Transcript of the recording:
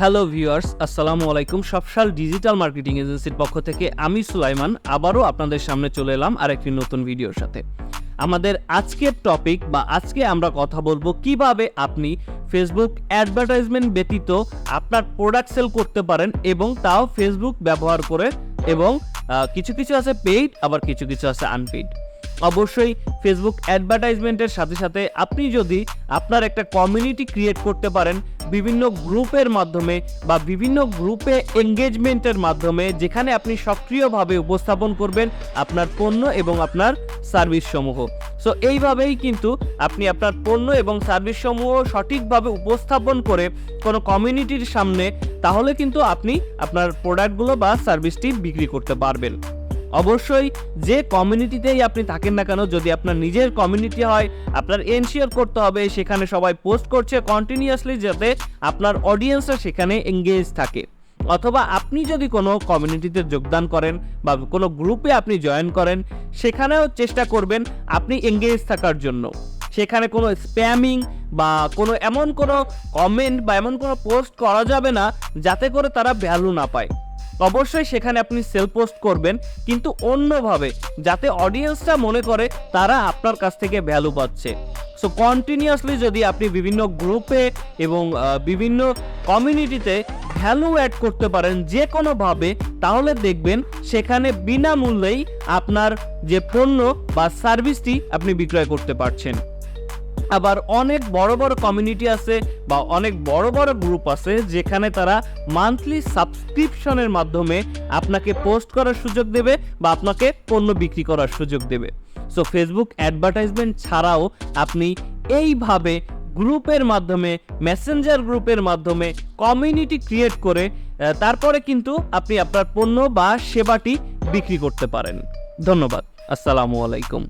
Hello viewers আসসালামু আলাইকুম সবসাল digital marketing এজেন্সির পক্ষ থেকে আমি সুলাইমান, আবারও আপনাদের সামনে চলে এলাম আরেকটি নতুন ভিডিওর সাথে। আমাদের আজকের টপিক বা আজকে আমরা কথা বলব কীভাবে আপনি ফেসবুক অ্যাডভার্টাইজমেন্ট ব্যতীত আপনার প্রোডাক্ট সেল করতে পারেন এবং তাও ফেসবুক ব্যবহার করে এবং কিছু কিছু আছে পেইড আবার কিছু কিছু আছে আনপেইড অবশ্যই ফেসবুক অ্যাডভার্টাইজমেন্টের সাথে সাথে আপনি যদি আপনার একটা কমিউনিটি ক্রিয়েট করতে পারেন, বিভিন্ন গ্রুপের মাধ্যমে বা বিভিন্ন গ্রুপে এঙ্গেজমেন্টের মাধ্যমে, যেখানে আপনি সক্রিয়ভাবে উপস্থাপন করবেন আপনার পণ্য এবং আপনার সার্ভিস সমূহ সো এইভাবেই কিন্তু আপনি আপনার পণ্য এবং সার্ভিস সমূহ সঠিকভাবে উপস্থাপন করে কোনো কমিউনিটির সামনে, তাহলে কিন্তু আপনি আপনার প্রোডাক্টগুলো বা সার্ভিসটি বিক্রি করতে পারবেন। অবশ্যই যে কমিউনিটিতেই আপনি থাকেন না কেন, যদি আপনার নিজের কমিউনিটি হয়, আপনার এনশিওর করতে হবে, সেখানে সবাই পোস্ট করছে কন্টিনিউয়াসলি যাতে আপনার অডিয়েন্সরা সেখানে এঙ্গেজ থাকে। অথবা আপনি যদি কোনো কমিউনিটিতে যোগদান করেন বা কোনো গ্রুপে আপনি জয়েন করেন, সেখানেও চেষ্টা করবেন আপনি এঙ্গেজ থাকার জন্য। সেখানে কোনো স্প্যামিং বা কোনো এমন কোনো কমেন্ট বা এমন কোনো পোস্ট করা যাবে না, যাতে করে তারা ভ্যালু না পায়। অবশ্যই সেখানে আপনি সেল পোস্ট করবেন, কিন্তু অন্যভাবে যাতে অডিয়েন্সটা মনে করে তারা আপনার কাছ থেকে ভ্যালু পাচ্ছে। সো কন্টিনিউয়াসলি যদি আপনি বিভিন্ন গ্রুপে এবং বিভিন্ন কমিউনিটিতে ভ্যালু অ্যাড করতে পারেন যে কোনোভাবে তাহলে দেখবেন সেখানে বিনামূল্যেই আপনার যে পণ্য বা সার্ভিসটি আপনি বিক্রয় করতে পারছেন। আবার অনেক বড় বড় কমিউনিটি আছে বা অনেক বড় বড় গ্রুপ আছে যেখানে তারা মান্থলি সাবস্ক্রিপশনের মাধ্যমে আপনাকে পোস্ট করার সুযোগ দেবে বা আপনাকে পণ্য বিক্রি করার সুযোগ দেবে। সো ফেসবুক অ্যাডভার্টাইজমেন্ট ছাড়াও আপনি এইভাবে গ্রুপের মাধ্যমে মেসেঞ্জার গ্রুপের মাধ্যমে কমিউনিটি ক্রিয়েট করে তারপরে কিন্তু আপনি আপনার পণ্য বা সেবাটি বিক্রি করতে পারেন। ধন্যবাদ। আসসালামু আলাইকুম।